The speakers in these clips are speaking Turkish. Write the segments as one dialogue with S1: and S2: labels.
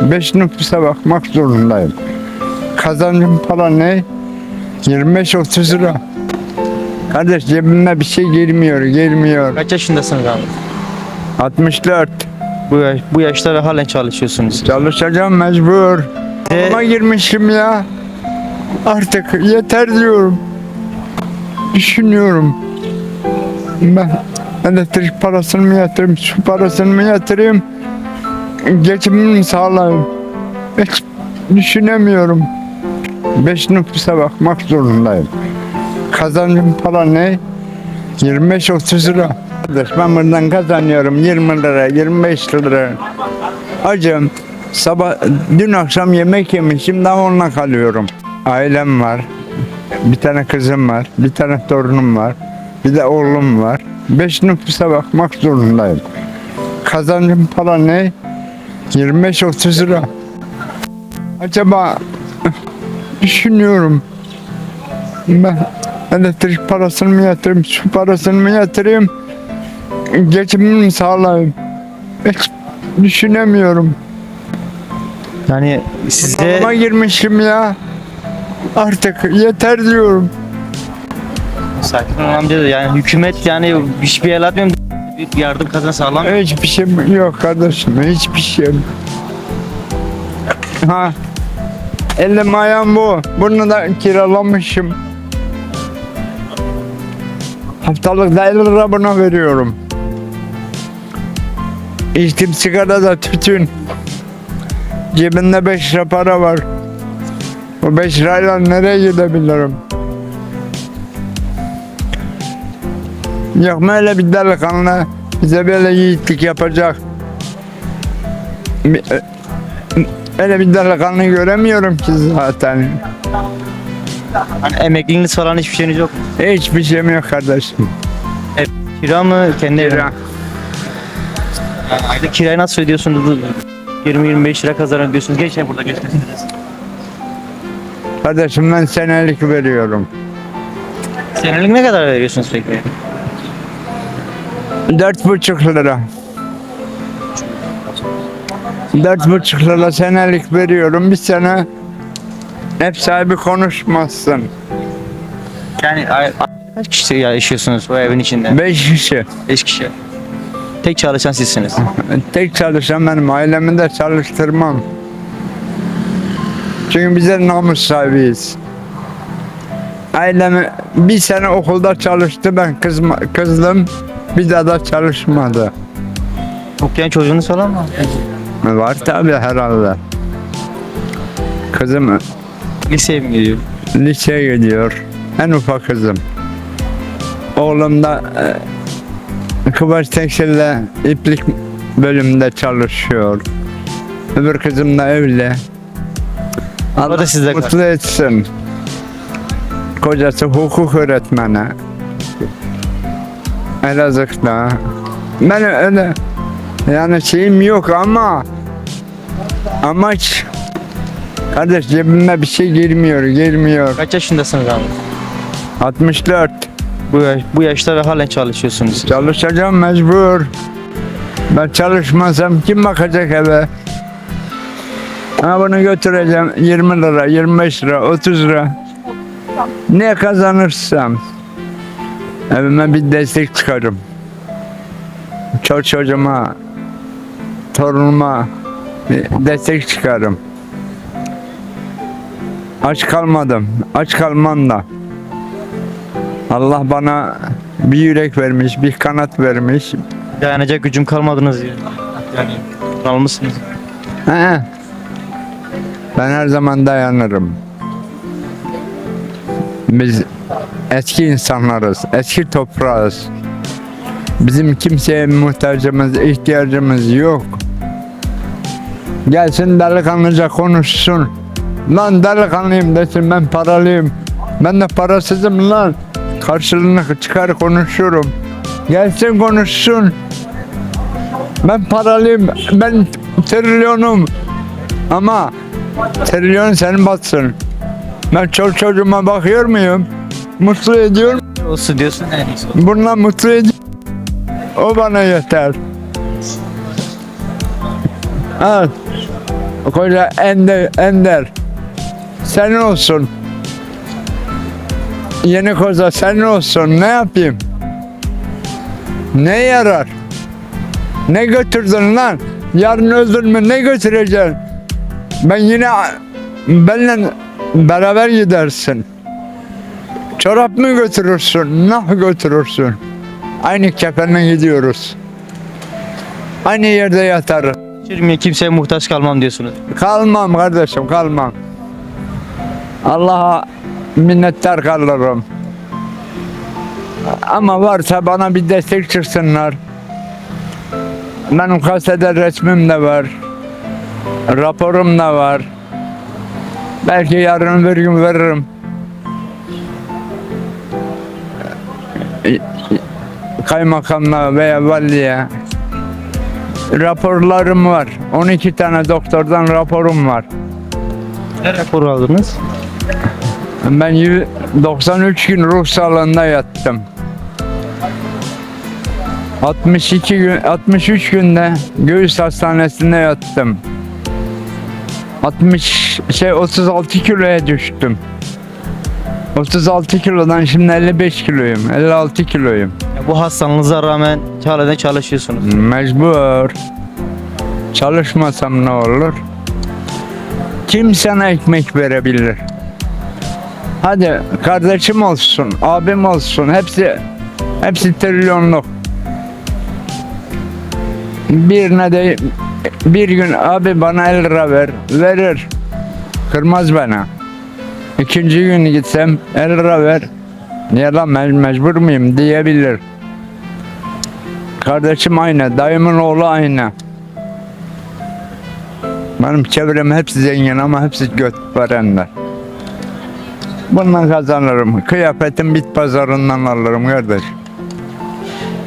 S1: Beş nüfusa bakmak zorundayım. Kazancım para ne? 25-30 lira. Kardeş cebime bir şey girmiyor, girmiyor.
S2: Kaç yaşındasınız abi?
S1: 64.
S2: Bu, yaş- bu yaşta ve halen çalışıyorsunuz.
S1: Çalışacağım mecbur.
S2: E-
S1: Ama girmişim ya. Artık yeter diyorum. Düşünüyorum. Ben elektrik parasını mı yatırayım, su parasını mı yatırayım, geçimimi mi sağlayayım? Hiç düşünemiyorum. Beş nüfusa bakmak zorundayım. Kazancım para ne? 25-30 lira. Ben buradan kazanıyorum 20 lira, 25 lira. Acım. Sabah dün akşam yemek yemişim daha onunla kalıyorum. Ailem var. Bir tane kızım var. Bir tane torunum var. Bir de oğlum var. Beş nüfusa bakmak zorundayım. Kazancım para ne? 25-30 lira. Acaba düşünüyorum. Ben elektrik parasını mı yatırayım, su parasını mı yatırayım, geçimimi mi sağlayayım? Hiç düşünemiyorum.
S2: Yani size
S1: Ama girmişim ya. Artık yeter diyorum.
S2: sakin olun amca yani hükümet yani hiçbir el atmıyor? Bir yardım kazan sağlam.
S1: Hiçbir şeyim yok kardeşim. Hiçbir şeyim. Ha. Elim ayağım bu. Bunu da kiralamışım. Haftalık da 50 lira buna veriyorum. İçtim sigara da tütün. Cebinde 5 lira para var. O 5 lirayla nereye gidebilirim? Yok mu öyle bir delikanlı bize böyle yiğitlik yapacak? Ö- Öyle bir delikanlı göremiyorum ki zaten.
S2: Hani emekliliğiniz falan hiçbir şeyiniz yok.
S1: Hiçbir şeyim yok kardeşim.
S2: Kira mı? Kendi evi mi?
S1: Kira.
S2: Yani ayda kirayı nasıl ödüyorsunuz? 20-25 lira kazanabiliyorsunuz. Geçen burada geçmesiniz.
S1: Kardeşim ben senelik veriyorum.
S2: Senelik ne kadar veriyorsunuz peki?
S1: Dört buçuk lira. Dört buçuk lira senelik veriyorum. Bir sene ev sahibi konuşmazsın.
S2: Yani ay- kaç kişi yaşıyorsunuz bu evin içinde?
S1: Beş kişi.
S2: 5 kişi. Tek çalışan sizsiniz.
S1: Tek çalışan benim. Ailemi de çalıştırmam. Çünkü bize namus sahibiyiz. Ailemi bir sene okulda çalıştı. Ben kızma, kızdım. Bir daha da çalışmadı.
S2: Okuyan çocuğunuz falan mı?
S1: Var tabi herhalde. Kızım
S2: Liseye mi gidiyor?
S1: liseye gidiyor. En ufak kızım. Oğlum da e, Kıvaç Tekstil'de iplik bölümünde çalışıyor. Öbür kızım da evli. Allah
S2: da sizde
S1: mutlu etsin. Kocası hukuk öğretmeni. Elazığ'da. Ben öyle yani şeyim yok ama amaç kardeş cebime bir şey girmiyor, girmiyor.
S2: Kaç yaşındasınız abi?
S1: 64.
S2: Bu, yaş- bu yaşta ve halen çalışıyorsunuz.
S1: Çalışacağım mecbur. Ben çalışmasam kim bakacak eve? Ha bunu götüreceğim 20 lira, 25 lira, 30 lira. Ne kazanırsam evime bir destek çıkarım. Çocuk çocuğuma, torunuma bir destek çıkarım. Aç kalmadım, aç kalmam da. Allah bana bir yürek vermiş, bir kanat vermiş.
S2: Dayanacak gücüm kalmadınız diyor. Yani kalmışsınız.
S1: He. Ben her zaman dayanırım. Biz eski insanlarız, eski toprağız. Bizim kimseye muhtacımız, ihtiyacımız yok. Gelsin delikanlıca konuşsun. Lan delikanlıyım desin ben paralıyım. Ben de parasızım lan. Karşılığını çıkar konuşurum. Gelsin konuşsun. Ben paralıyım. Ben trilyonum. Ama trilyon senin batsın. Ben çol çocuğuma bakıyor muyum? Mutlu ediyorum.
S2: Olsun diyorsun en iyisi.
S1: Bununla mutlu ediyorum. O bana yeter. Evet. koca Ender, Ender senin olsun. Yeni koza senin olsun. Ne yapayım? Ne yarar? Ne götürdün lan? Yarın öldün mü ne götüreceksin? Ben yine benimle beraber gidersin. Çorap mı götürürsün? Nah götürürsün. Aynı kefenle gidiyoruz. Aynı yerde yatarız.
S2: Çürümeye kimseye muhtaç kalmam diyorsunuz.
S1: Kalmam kardeşim kalmam. Allah'a minnettar kalırım. Ama varsa bana bir destek çıksınlar. Benim kasede resmim de var. Raporum da var. Belki yarın bir gün veririm. Kaymakamla veya valiye. Raporlarım var. 12 tane doktordan raporum var.
S2: Ne raporu aldınız?
S1: Ben yü- 93 gün ruh sağlığında yattım. 62 gün 63 günde göğüs hastanesinde yattım. 60 şey 36 kiloya düştüm. 36 kilodan şimdi 55 kiloyum. 56 kiloyum.
S2: Ya bu hastalığınıza rağmen hala da çalışıyorsunuz.
S1: Mecbur. Çalışmasam ne olur? Kim sana ekmek verebilir? Hadi kardeşim olsun, abim olsun, hepsi hepsi trilyonluk. Birine de bir gün abi bana 50 lira ver, verir. Kırmaz bana. İkinci gün gitsem 50 lira ver. Niye lan me- mecbur muyum diyebilir. Kardeşim aynı, dayımın oğlu aynı. Benim çevrem hepsi zengin ama hepsi göt verenler. Bundan kazanırım. Kıyafetim bit pazarından alırım kardeş.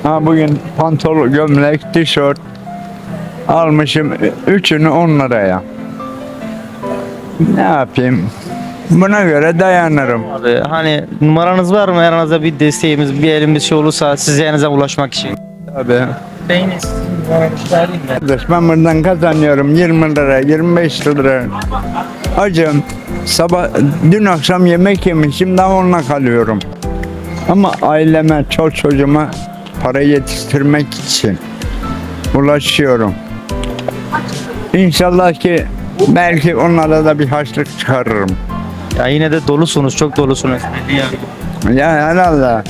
S1: Ha bugün pantolon, gömlek, tişört almışım. Üçünü on liraya. Ne yapayım? Buna göre dayanırım.
S2: Abi hani numaranız var mı? Aranızda bir desteğimiz, bir elimiz şey olursa size yanınıza ulaşmak için.
S1: Tabii.
S2: Beyiniz?
S1: Kardeş ben buradan kazanıyorum 20 lira, 25 lira. Acım. Sabah, dün akşam yemek yemişim daha onunla kalıyorum. Ama aileme, çol çocuğuma para yetiştirmek için ulaşıyorum. İnşallah ki belki onlara da bir harçlık çıkarırım.
S2: Ya yine de dolusunuz, çok dolusunuz.
S1: Ya herhalde.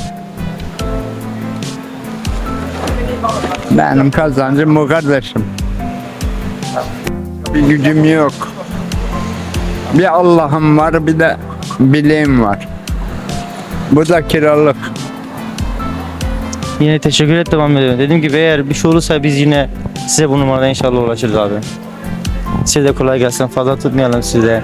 S1: Benim kazancım bu kardeşim. Bir gücüm yok. Bir Allah'ım var bir de bileğim var. Bu da kiralık.
S2: Yine teşekkür et devam ediyorum. Dediğim gibi eğer bir şey olursa biz yine size bu numaradan inşallah ulaşırız abi. Size de kolay gelsin. Fazla tutmayalım size.